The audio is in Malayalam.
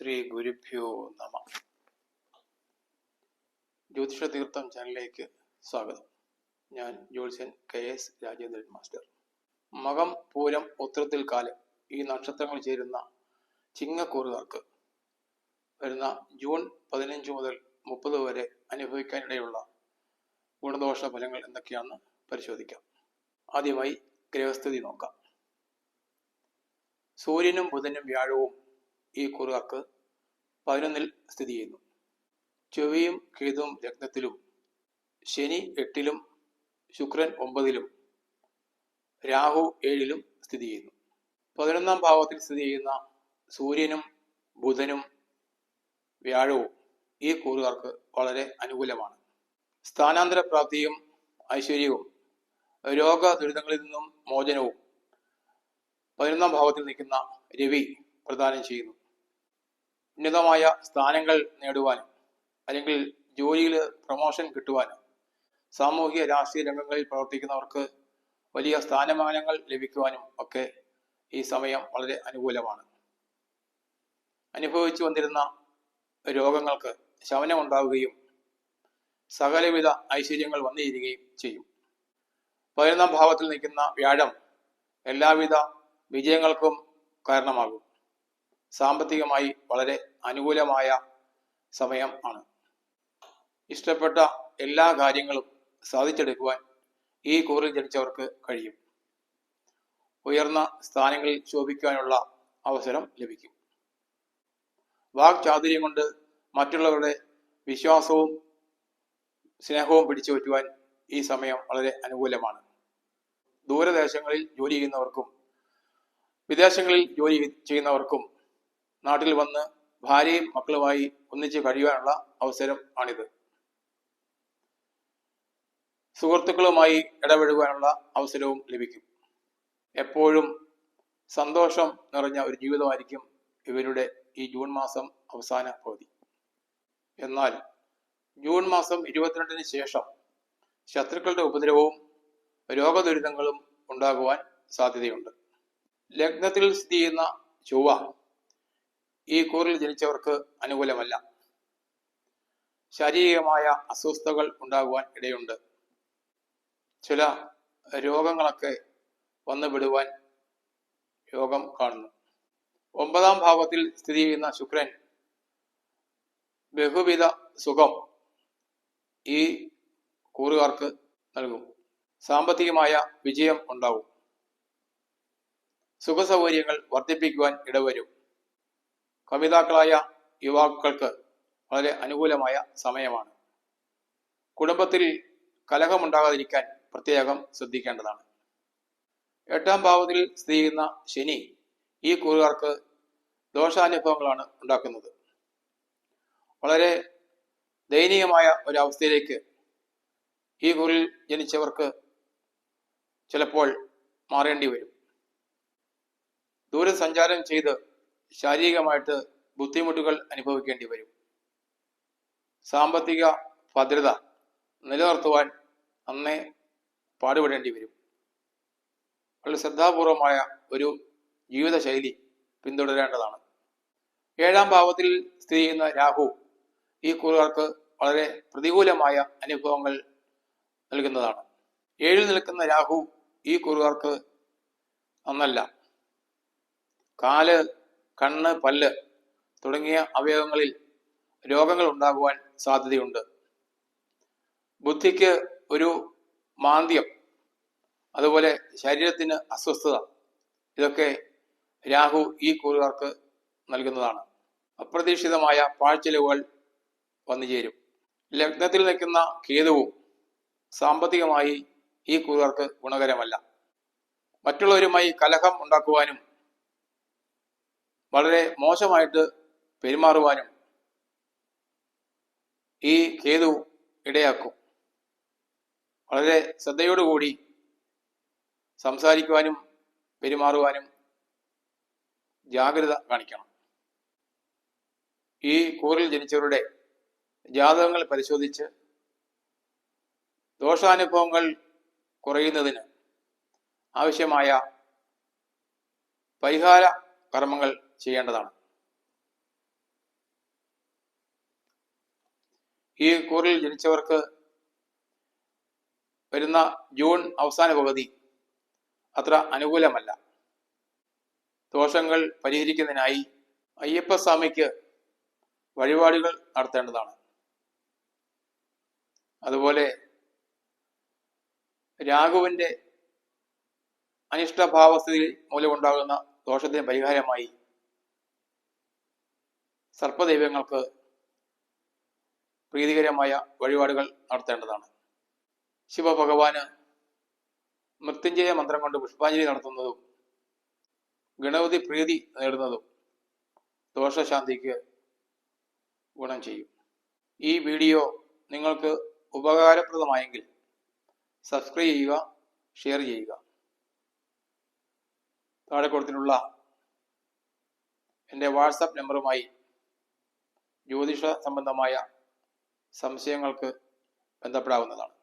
ശ്രീ ഗുരുഭ്യോ നമ. ജ്യോതിഷ തീർത്ഥം ചാനലിലേക്ക് സ്വാഗതം. ഞാൻ ജ്യോത്സ്യൻ കെ എസ് രാജേന്ദ്രൻ മാസ്റ്റർ. മകം പൂരം ഉത്തരത്തിൽ കാലം ഈ നക്ഷത്രങ്ങൾ ചേരുന്ന ചിങ്ങക്കൂറുകാർക്ക് വരുന്ന ജൂൺ പതിനഞ്ച് മുതൽ മുപ്പത് വരെ അനുഭവിക്കാനിടയുള്ള ഗുണദോഷ ഫലങ്ങൾ എന്തൊക്കെയാണെന്ന് പരിശോധിക്കാം. ആദ്യമായി ഗ്രഹസ്ഥിതി നോക്കാം. സൂര്യനും ബുധനും വ്യാഴവും ഈ കുറുകാർക്ക് പതിനൊന്നിൽ സ്ഥിതി ചെയ്യുന്നു. ചൊവ്വയും കേതുവും ലഗ്നത്തിലും ശനി എട്ടിലും ശുക്രൻ ഒമ്പതിലും രാഹു ഏഴിലും സ്ഥിതി ചെയ്യുന്നു. പതിനൊന്നാം ഭാവത്തിൽ സ്ഥിതി ചെയ്യുന്ന സൂര്യനും ബുധനും വ്യാഴവും ഈ കൂറുകാർക്ക് വളരെ അനുകൂലമാണ്. സ്ഥാനാന്തര പ്രാപ്തിയും ഐശ്വര്യവും രോഗ ദുരിതങ്ങളിൽ നിന്നും മോചനവും പതിനൊന്നാം ഭാവത്തിൽ നിൽക്കുന്ന രവി പ്രദാനം ചെയ്യുന്നു. ഉന്നതമായ സ്ഥാനങ്ങൾ നേടുവാനും അല്ലെങ്കിൽ ജോലിയിൽ പ്രൊമോഷൻ കിട്ടുവാനും സാമൂഹിക രാഷ്ട്രീയ രംഗങ്ങളിൽ പ്രവർത്തിക്കുന്നവർക്ക് വലിയ സ്ഥാനമാനങ്ങൾ ലഭിക്കുവാനും ഒക്കെ ഈ സമയം വളരെ അനുകൂലമാണ്. അനുഭവിച്ചു വന്നിരുന്ന രോഗങ്ങൾക്ക് ശമനമുണ്ടാവുകയും സകലവിധ ഐശ്വര്യങ്ങൾ വന്നിരിക്കുകയും ചെയ്യും. പതിനൊന്നാം ഭാവത്തിൽ നിൽക്കുന്ന വ്യാഴം എല്ലാവിധ വിജയങ്ങൾക്കും കാരണമാകും. സാമ്പത്തികമായി വളരെ അനുകൂലമായ സമയം ആണ്. ഇഷ്ടപ്പെട്ട എല്ലാ കാര്യങ്ങളും സാധിച്ചെടുക്കുവാൻ ഈ കൂറിൽ ജനിച്ചവർക്ക് കഴിയും. ഉയർന്ന സ്ഥാനങ്ങളിൽ ശോഭിക്കാനുള്ള അവസരം ലഭിക്കും. വാക്ചാതുര്യം കൊണ്ട് മറ്റുള്ളവരുടെ വിശ്വാസവും സ്നേഹവും പിടിച്ചു പറ്റുവാൻ ഈ സമയം വളരെ അനുകൂലമാണ്. ദൂരദേശങ്ങളിൽ ജോലി ചെയ്യുന്നവർക്കും വിദേശങ്ങളിൽ ജോലി ചെയ്യുന്നവർക്കും നാട്ടിൽ വന്ന് ഭാര്യയും മക്കളുമായി ഒന്നിച്ച് കഴിയുവാനുള്ള അവസരം ആണിത്. സുഹൃത്തുക്കളുമായി ഇടപഴകുവാനുള്ള അവസരവും ലഭിക്കും. എപ്പോഴും സന്തോഷം നിറഞ്ഞ ഒരു ജീവിതമായിരിക്കും ഇവരുടെ ഈ ജൂൺ മാസം അവസാന പകുതി. എന്നാൽ ജൂൺ മാസം ഇരുപത്തിരണ്ടിന് ശേഷം ശത്രുക്കളുടെ ഉപദ്രവവും രോഗദുരിതങ്ങളും ഉണ്ടാകുവാൻ സാധ്യതയുണ്ട്. ലഗ്നത്തിൽ സ്ഥിതി ചെയ്യുന്ന ചൊവ്വ ഈ കൂറിൽ ജനിച്ചവർക്ക് അനുകൂലമല്ല. ശാരീരികമായ അസ്വസ്ഥതകൾ ഉണ്ടാകുവാൻ ഇടയുണ്ട്. ചില രോഗങ്ങളൊക്കെ വന്നുവിടുവാൻ യോഗം കാണുന്നു. ഒമ്പതാം ഭാവത്തിൽ സ്ഥിതി ചെയ്യുന്ന ശുക്രൻ ബഹുവിധ സുഖം ഈ കൂറുകാർക്ക് നൽകും. സാമ്പത്തികമായ വിജയം ഉണ്ടാവും. സുഖസൗകര്യങ്ങൾ വർദ്ധിപ്പിക്കുവാൻ ഇടവരും. കവിതാക്കളായ യുവാക്കൾക്ക് വളരെ അനുകൂലമായ സമയമാണ്. കുടുംബത്തിൽ കലഹമുണ്ടാകാതിരിക്കാൻ പ്രത്യേകം ശ്രദ്ധിക്കേണ്ടതാണ്. എട്ടാം ഭാവത്തിൽ സ്ഥിതി ചെയ്യുന്ന ശനി ഈ കൂറുകാർക്ക് ദോഷാനുഭവങ്ങളാണ് ഉണ്ടാക്കുന്നത്. വളരെ ദയനീയമായ ഒരവസ്ഥയിലേക്ക് ഈ കുറിൽ ജനിച്ചവർക്ക് ചിലപ്പോൾ മാറേണ്ടി വരും. ദൂരസഞ്ചാരം ചെയ്ത് ശാരീരികമായിട്ട് ബുദ്ധിമുട്ടുകൾ അനുഭവിക്കേണ്ടി വരും. സാമ്പത്തിക ഭദ്രത നിലനിർത്തുവാൻ അന്നേ പാടുപെടേണ്ടി വരും. വളരെ ശ്രദ്ധാപൂർവമായ ഒരു ജീവിതശൈലി പിന്തുടരേണ്ടതാണ്. ഏഴാം ഭാവത്തിൽ സ്ഥിതി ചെയ്യുന്ന രാഹു ഈ കൂറുകാർക്ക് വളരെ പ്രതികൂലമായ അനുഭവങ്ങൾ നൽകുന്നതാണ്. ഏഴിൽ നിൽക്കുന്ന രാഹു ഈ കൂറുകാർക്ക് നന്നല്ല കാൽ കണ്ണ് പല്ല് തുടങ്ങിയ അവയവങ്ങളിൽ രോഗങ്ങൾ ഉണ്ടാകുവാൻ സാധ്യതയുണ്ട്. ബുദ്ധിക്ക് ഒരു മാന്ദ്യം അതുപോലെ ശരീരത്തിന് അസ്വസ്ഥത ഇതൊക്കെ രാഹു ഈ കൂറുകാർക്ക് നൽകുന്നതാണ്. അപ്രതീക്ഷിതമായ പാഴ്ചെലവുകൾ വന്നു ചേരും. ലഗ്നത്തിൽ നിൽക്കുന്ന കേതുവും സാമ്പത്തികമായി ഈ കൂറുകാർക്ക് ഗുണകരമല്ല. മറ്റുള്ളവരുമായി കലഹം ഉണ്ടാക്കുവാനും വളരെ മോശമായിട്ട് പെരുമാറുവാനും ഈ കേതു ഇടയാക്കും. വളരെ ശ്രദ്ധയോടുകൂടി സംസാരിക്കുവാനും പെരുമാറുവാനും ജാഗ്രത കാണിക്കണം. ഈ കൂറിൽ ജനിച്ചവരുടെ ജാതകങ്ങൾ പരിശോധിച്ച് ദോഷാനുഭവങ്ങൾ കുറയുന്നതിന് ആവശ്യമായ പരിഹാര കർമ്മങ്ങൾ ചെയ്യേണ്ടതാണ്. ഈ കൂറിൽ ജനിച്ചവർക്ക് വരുന്ന ജൂൺ അവസാന പകുതി അത്ര അനുകൂലമല്ല. ദോഷങ്ങൾ പരിഹരിക്കുന്നതിനായി അയ്യപ്പസ്വാമിക്ക് വഴിപാടുകൾ നടത്തേണ്ടതാണ്. അതുപോലെ രാഘുവിന്റെ അനിഷ്ടഭാവസ്ഥിതി മൂലമുണ്ടാകുന്ന ദോഷത്തിന് പരിഹാരമായി സർപ്പദൈവങ്ങൾക്ക് പ്രീതികരമായ വഴിപാടുകൾ നടത്തേണ്ടതാണ്. ശിവഭഗവാന് മൃത്യുഞ്ജയ മന്ത്രം കൊണ്ട് പുഷ്പാഞ്ജലി നടത്തുന്നതും ഗണപതി പ്രീതി നേടുന്നതും ദോഷശാന്തിക്ക് ഗുണം ചെയ്യും. ഈ വീഡിയോ നിങ്ങൾക്ക് ഉപകാരപ്രദമായെങ്കിൽ സബ്സ്ക്രൈബ് ചെയ്യുക ഷെയർ ചെയ്യുക. താഴെ കൊടുത്തിട്ടുള്ള എന്റെ വാട്സാപ്പ് നമ്പറുമായി ജ്യോതിഷ സംബന്ധമായ സംശയങ്ങൾക്ക് ബന്ധപ്പെടാവുന്നതാണ്.